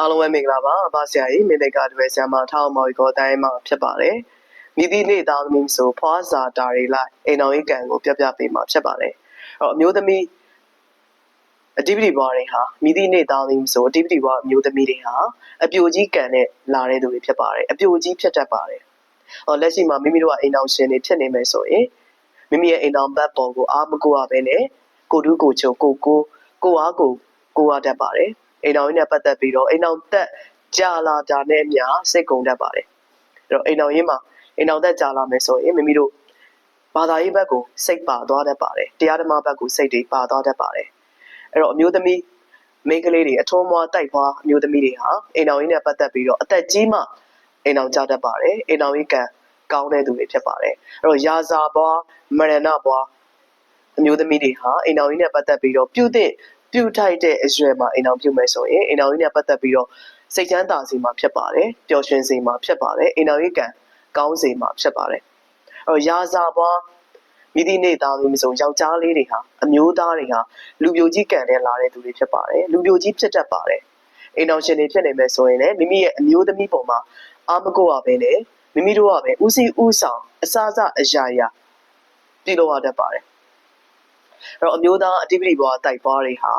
အားလုံးပဲမင်္ဂလာပါအဘဆရာကြီးမင်းတေကတွယ်ဆရာမထောက်မော်ကိုတိုင်းမှာဖြစ်ပါတယ်မိသည့်နေ့သားသမီးဆိုဖွာစာတာတွေလိုက်အိမ်တော်ရေးကံကိုပြပြပေးမှာဖြစ်ပါတယ်အဲ့တော့အမျိုးသမီးအတိပတိဘွားတွေဟာမိသည့်နေ့သားသမီးဆိုအတိပတိဘွားအမျိုးသမီးတွေဟာအပြိုကြီးကံနဲ့လာတဲ့သူတွေဖြစ်ပါတယ်အပြိုကြီးဖြစ်တတ်ပါတယ်ဟောလက်ရှိမှာမိမိတို့ကအိမ်တော်ရှင်တွေဖြစ်နေမယ်ဆိုရင်မိမိရဲ့အိမ်တော်ဘက်ပေါ်ကိုအားမကိုရဘဲနဲ့ကိုတူးကိုချိုကိုကိုကိုအားကိုကိုအားတတ်ပါတယ် အိမ်တော်ကြီးနဲ့ပတ်သက်ပြီးတော့အိမ်တော်သက်ကြာလာတာနဲ့အမျှစိတ်ကုန်တတ်ပါတယ်အဲ့တော့အိမ်တော်ကြီးမှာအိမ်တော်သက်ကြာလာမယ်ဆိုရင်မိမိတို့ဘာသာရေးဘက်ကိုစိတ်ပါသွားတတ်ပါတယ်တရားဓမ္မဘက်ကိုစိတ်တွေပါသွားတတ်ပါတယ်အဲ့တော့အမျိုးသမီးမိန်းကလေးတွေအထုံးမွားတိုက်ဖွားအမျိုးသမီးတွေဟာအိမ်တော်ကြီးနဲ့ပတ်သက်ပြီးတော့အသက်ကြီးမှအိမ်တော်ကြတတ်ပါတယ်အိမ်တော်ကြီးကံကောင်းတဲ့သူတွေဖြစ်ပါတယ်အဲ့တော့ယာဇာဘွားမရဏဘွားအမျိုးသမီးတွေဟာအိမ်တော်ကြီးနဲ့ပတ်သက်ပြီးတော့ပြုတဲ့ ပြုထိုက်တဲ့အရွယ်မှာအိမ်တော်ပြုမယ်ဆိုရင်အိမ်တော်ကြီးနဲ့ပတ်သက်ပြီးတော့စိတ်ချမ်းသာစေမှာဖြစ်ပါတယ်ပျော်ရွှင်စေမှာဖြစ်ပါတယ်အိမ်တော်ကြီးကံကောင်းစေမှာဖြစ်ပါတယ်အဲ့တော့ယာဇာဘွားမိသည့်နေ့သားမျိုးမစုံယောက်ျားလေးတွေဟာအမျိုးသားတွေဟာလူပြိုကြီးကံနဲ့လာတဲ့သူတွေဖြစ်ပါတယ်လူပြိုကြီးဖြစ်တတ်ပါတယ်အိမ်တော်ရှင်တွေဖြစ်နေမယ်ဆိုရင်လည်းမိမိရဲ့အမျိုးသမီးပုံမှာအာမကိုရပဲနဲ့မိမိတို့ကပဲဦးစီးဦးဆောင်အစအစအရာရာပြည်လို့ရတတ်ပါတယ်အဲ့ တော့အမျိုးသားအတိပတိဘဝတိုက်ပွားတွေဟာ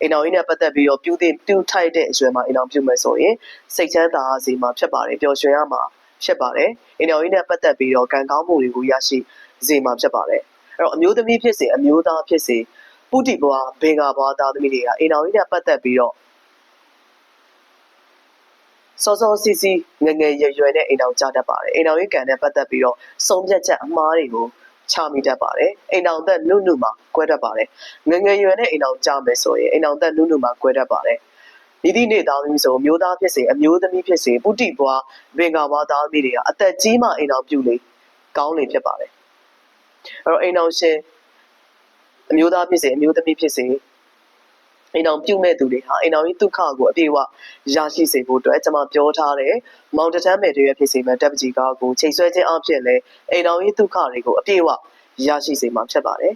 အိမ်တော်ကြီးနဲ့ပတ်သက်ပြီးတော့ပြုတဲ့ပြုထိုက်တဲ့အရွယ်မှာအိမ်တော်ပြုမယ်ဆိုရင်စိတ်ချမ်းသာစေမှာဖြစ်ပါတယ်ပျော်ရွှင်ရမှာဖြစ်ပါတယ်အိမ်တော်ကြီးနဲ့ပတ်သက်ပြီးတော့ကံကောင်းမှုတွေကိုရရှိစေမှာဖြစ်ပါတယ်အဲ့တော့အမျိုးသမီးဖြစ်စေအမျိုးသားဖြစ်စေပုတိဘွားဘေဂါဘွားသားသမီးတွေကအိမ်တော်ကြီးနဲ့ပတ်သက်ပြီးတော့စောစောစီစီငယ်ငယ်ရွယ်ရွယ်နဲ့အိမ်တော်ကြတတ်ပါတယ်အိမ်တော်ကြီးကံနဲ့ပတ်သက်ပြီးတော့စုံပြတ်ချက်အမှားတွေကို ချမိတတ်ပါတယ်အိမ်တော်သက်နုနုမှာကွဲတတ်ပါတယ်ငယ်ငယ်ရွယ်နဲ့အိမ်တော်ကြမယ်ဆိုရင်အိမ်တော်သက်နုနုမှာကွဲတတ်ပါတယ်ဒီဒီနေ့သားသမီးဆိုအမျိုးသားဖြစ်စေအမျိုးသမီးဖြစ်စေပုတိဘွားဘင်္ဂါဘွားသားသမီးတွေကအသက်ကြီးမှအိမ်တော်ပြုလေကောင်းလေဖြစ်ပါတယ်အဲ့တော့အိမ်တော်ရှင်အမျိုးသားဖြစ်စေအမျိုးသမီးဖြစ်စေ အိမ်တော်ပြုမဲ့သူတွေဟာအိမ်တော်ကြီးဒုက္ခကိုအပြည့်အဝရရှိစေဖို့အတွက်ကျွန်မပြောထားတယ်မောင်တတန်းမဲ့တွေရဖြစ်စေမဲ့တပ်ပကြီးကားကိုချိန်ဆွဲခြင်းအဖြစ်လဲအိမ်တော်ကြီးဒုက္ခတွေကိုအပြည့်အဝရရှိစေမှာဖြစ်ပါတယ်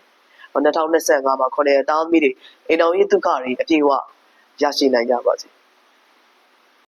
2025မှာခေါ်တဲ့တားသမီးတွေအိမ်တော်ကြီးဒုက္ခတွေအပြည့်အဝရရှိနိုင်ကြပါစေ